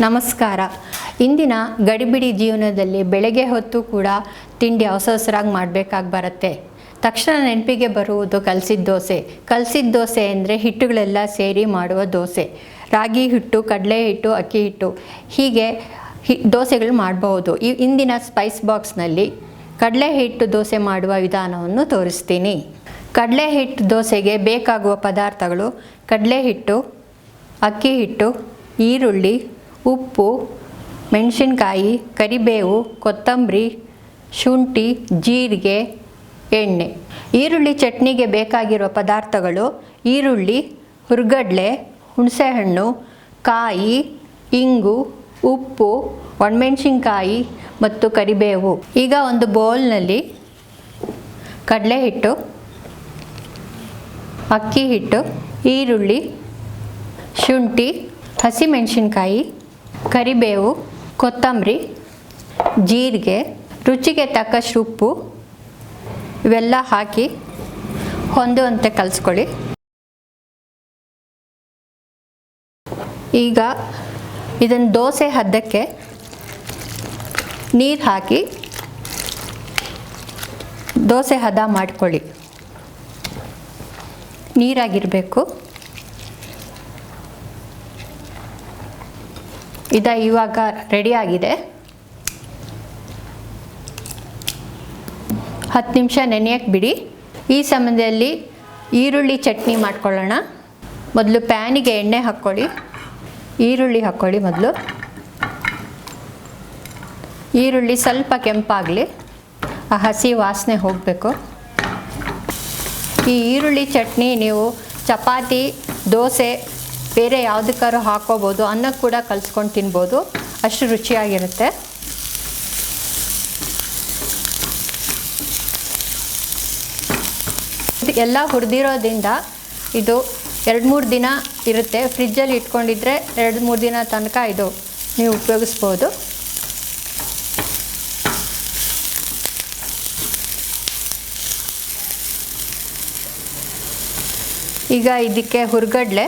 ನಮಸ್ಕಾರ. ಇಂದಿನ ಗಡಿಬಿಡಿ ಜೀವನದಲ್ಲಿ ಬೆಳಗ್ಗೆ ಹೊತ್ತು ಕೂಡ ತಿಂಡಿ ಹೊಸ ಹೊಸರಾಗಿ ಮಾಡಬೇಕಾಗಿ ಬರುತ್ತೆ. ತಕ್ಷಣ ನೆನಪಿಗೆ ಬರುವುದು ಕಲಸಿದ ದೋಸೆ. ಕಲಸಿದ ದೋಸೆ ಅಂದರೆ ಹಿಟ್ಟುಗಳೆಲ್ಲ ಸೇರಿ ಮಾಡುವ ದೋಸೆ. ರಾಗಿ ಹಿಟ್ಟು, ಕಡಲೆ ಹಿಟ್ಟು, ಅಕ್ಕಿ ಹಿಟ್ಟು. ಹೀಗೆ ಹಿ ದೋಸೆಗಳು ಮಾಡಬಹುದು. ಈ ಇಂದಿನ ಸ್ಪೈಸ್ ಬಾಕ್ಸ್ನಲ್ಲಿ ಕಡಲೆ ಹಿಟ್ಟು ದೋಸೆ ಮಾಡುವ ವಿಧಾನವನ್ನು ತೋರಿಸ್ತೀನಿ. ಕಡಲೆ ಹಿಟ್ಟು ದೋಸೆಗೆ ಬೇಕಾಗುವ ಪದಾರ್ಥಗಳು ಕಡಲೆ ಹಿಟ್ಟು, ಅಕ್ಕಿ ಹಿಟ್ಟು, ಈರುಳ್ಳಿ ಉಪ್ಪು, ಮೆಣಸಿನ್ಕಾಯಿ, ಕರಿಬೇವು, ಕೊತ್ತಂಬರಿ, ಶುಂಠಿ, ಜೀರಿಗೆ, ಎಣ್ಣೆ. ಈರುಳ್ಳಿ ಚಟ್ನಿಗೆ ಬೇಕಾಗಿರುವ ಪದಾರ್ಥಗಳು ಈರುಳ್ಳಿ, ಹುರ್ಗಡ್ಲೆ, ಹುಣಸೆಹಣ್ಣು, ಕಾಯಿ, ಇಂಗು, ಉಪ್ಪು, ಒಣಮೆಣಸಿನ್ಕಾಯಿ ಮತ್ತು ಕರಿಬೇವು. ಈಗ ಒಂದು ಬೌಲ್ನಲ್ಲಿ ಕಡಲೆ ಹಿಟ್ಟು ಅಕ್ಕಿ ಹಿಟ್ಟು ಈರುಳ್ಳಿ, ಶುಂಠಿ, ಹಸಿಮೆಣಸಿನ್ಕಾಯಿ ಕರಿಬೇವು, ಕೊತ್ತಂಬರಿ, ಜೀರಿಗೆ, ರುಚಿಗೆ ತಕ್ಕಷ್ಟು ಉಪ್ಪು, ಇವೆಲ್ಲ ಹಾಕಿ ಹೊಂದುವಂತೆ ಕಲಿಸ್ಕೊಳ್ಳಿ. ಈಗ ಇದನ್ನು ದೋಸೆ ಹದ್ದಕ್ಕೆ ನೀರು ಹಾಕಿ ದೋಸೆ ಹದ ಮಾಡ್ಕೊಳ್ಳಿ. ನೀರಾಗಿರಬೇಕು. ಇದ ಇವಾಗ ರೆಡಿಯಾಗಿದೆ ಹತ್ತು ನಿಮಿಷ ನೆನೆಯಕ್ಕೆ ಬಿಡಿ. ಈ ಸಮಯದಲ್ಲಿ ಈರುಳ್ಳಿ ಚಟ್ನಿ ಮಾಡ್ಕೊಳ್ಳೋಣ. ಮೊದಲು ಪ್ಯಾನಿಗೆ ಎಣ್ಣೆ ಹಾಕ್ಕೊಳ್ಳಿ. ಈರುಳ್ಳಿ ಹಾಕ್ಕೊಳ್ಳಿ ಮೊದಲು. ಈರುಳ್ಳಿ ಸ್ವಲ್ಪ ಕೆಂಪಾಗಲಿ. ಆ ಹಸಿ ವಾಸನೆ ಹೋಗಬೇಕು. ಈ ಈರುಳ್ಳಿ ಚಟ್ನಿ ನೀವು ಚಪಾತಿ, ದೋಸೆ ಬೇರೆ ಯಾವುದಕ್ಕಾದ್ರೂ ಹಾಕೋಬೋದು ಅನ್ನಕ್ಕೆ ಕೂಡ ಕಲಿಸ್ಕೊಂಡು ತಿನ್ಬೋದು. ಅಷ್ಟು ರುಚಿಯಾಗಿರುತ್ತೆ. ಎಲ್ಲ ಹುರಿದಿರೋದ್ರಿಂದ ಇದು ಎರಡು ಮೂರು ದಿನ ಇರುತ್ತೆ. ಫ್ರಿಜ್ಜಲ್ಲಿ ಇಟ್ಕೊಂಡಿದ್ರೆ ಎರಡು ಮೂರು ದಿನ ತನಕ ಇದು ನೀವು ಉಪಯೋಗಿಸ್ಬೋದು. ಈಗ ಇದಕ್ಕೆ ಹುರ್ಗಡ್ಲೆ.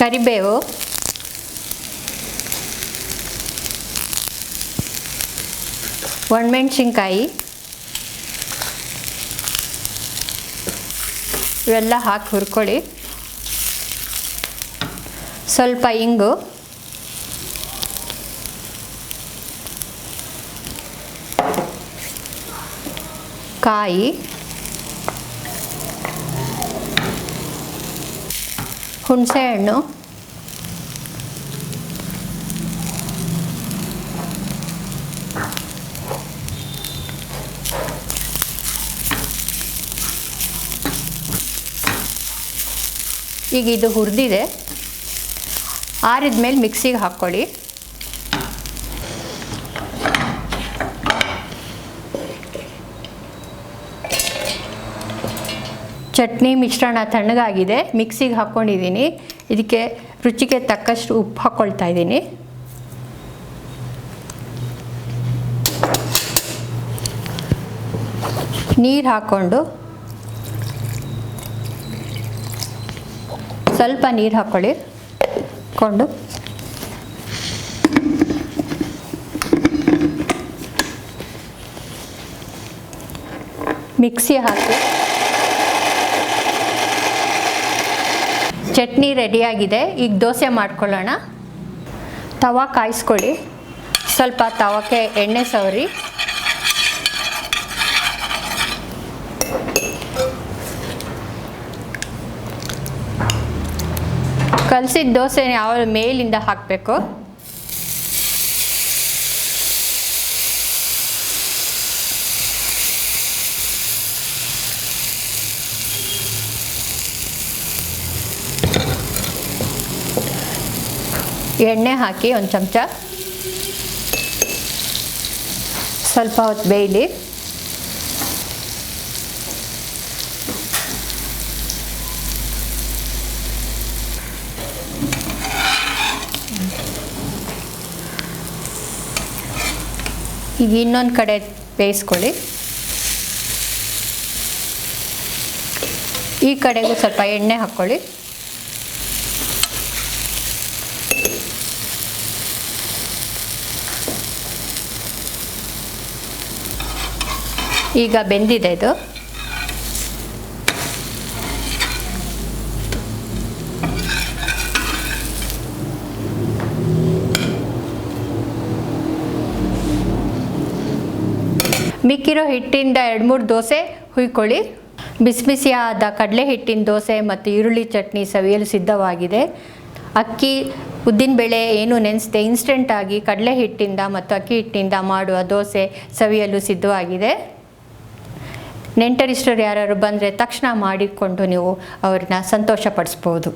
ಕರಿಬೇವು. ಒಣಮೆಣ್ಸಿನ್ಕಾಯಿ. ಇವೆಲ್ಲ ಹಾಕಿ ಹುರ್ಕೊಳ್ಳಿ. ಸ್ವಲ್ಪ ಇಂಗು. ಕಾಯಿ. ಹುಣಸೆಹಣ್ಣು ಈಗ ಇದು ಹುರಿದಿದೆ. ಆರಿದ ಮೇಲೆ ಮಿಕ್ಸಿಗೆ ಹಾಕ್ಕೊಳ್ಳಿ. ಚಟ್ನಿ ಮಿಶ್ರಣ ತಣ್ಣಗಾಗಿದೆ, ಮಿಕ್ಸಿಗೆ ಹಾಕ್ಕೊಂಡಿದ್ದೀನಿ. ಇದಕ್ಕೆ ರುಚಿಗೆ ತಕ್ಕಷ್ಟು ಉಪ್ಪು ಹಾಕ್ಕೊಳ್ತಾ ಇದ್ದೀನಿ. ನೀರು ಹಾಕ್ಕೊಂಡು ಸ್ವಲ್ಪ ನೀರು ಹಾಕ್ಕೊಳ್ಳಿ ಕೊಂಡು ಮಿಕ್ಸಿ ಹಾಕಿ ಚಟ್ನಿ ರೆಡಿಯಾಗಿದೆ. ಈಗ ದೋಸೆ ಮಾಡ್ಕೊಳ್ಳೋಣ. ತವ ಕಾಯಿಸ್ಕೊಳ್ಳಿ. ಸ್ವಲ್ಪ ತವಕ್ಕೆ ಎಣ್ಣೆ ಸವರಿ. ಕಲಸಿದ ದೋಸೆ ಯಾವ ಮೇಲಿಂದ ಹಾಕಬೇಕು? ಎಣ್ಣೆ ಹಾಕಿ ಒಂದು ಚಮಚ. ಸ್ವಲ್ಪ ಹೊತ್ತು ಬೇಯಲಿ. ಈಗ ಇನ್ನೊಂದು ಕಡೆ ಬೇಯಿಸ್ಕೊಳ್ಳಿ. ಈ ಕಡೆಗೂ ಸ್ವಲ್ಪ ಎಣ್ಣೆ ಹಾಕ್ಕೊಳ್ಳಿ ಈಗ ಬೆಂದಿದೆ ಇದು. ಮಿಕ್ಕಿರೋ ಹಿಟ್ಟಿಂದ ಎರಡು ಮೂರು ದೋಸೆ ಹುಯ್ಕೊಳ್ಳಿ. ಬಿಸಿ ಬಿಸಿಯಾದ ಕಡಲೆ ಹಿಟ್ಟಿನ ದೋಸೆ ಮತ್ತು ಈರುಳ್ಳಿ ಚಟ್ನಿ ಸವಿಯಲು ಸಿದ್ಧವಾಗಿದೆ. ಅಕ್ಕಿ ಉದ್ದಿನಬೇಳೆ ಏನು ನೆನೆಸದೆ ಇನ್ಸ್ಟೆಂಟಾಗಿ ಕಡಲೆ ಹಿಟ್ಟಿಂದ ಮತ್ತು ಅಕ್ಕಿ ಹಿಟ್ಟಿಂದ ಮಾಡುವ ದೋಸೆ ಸವಿಯಲು ಸಿದ್ಧವಾಗಿದೆ. ನೆಂಟರಿಷ್ಟರು ಯಾರು ಬಂದರೆ ತಕ್ಷಣ ಮಾಡಿಕೊಂಡು ನೀವು ಅವ್ರನ್ನ ಸಂತೋಷಪಡಿಸ್ಬೋದು.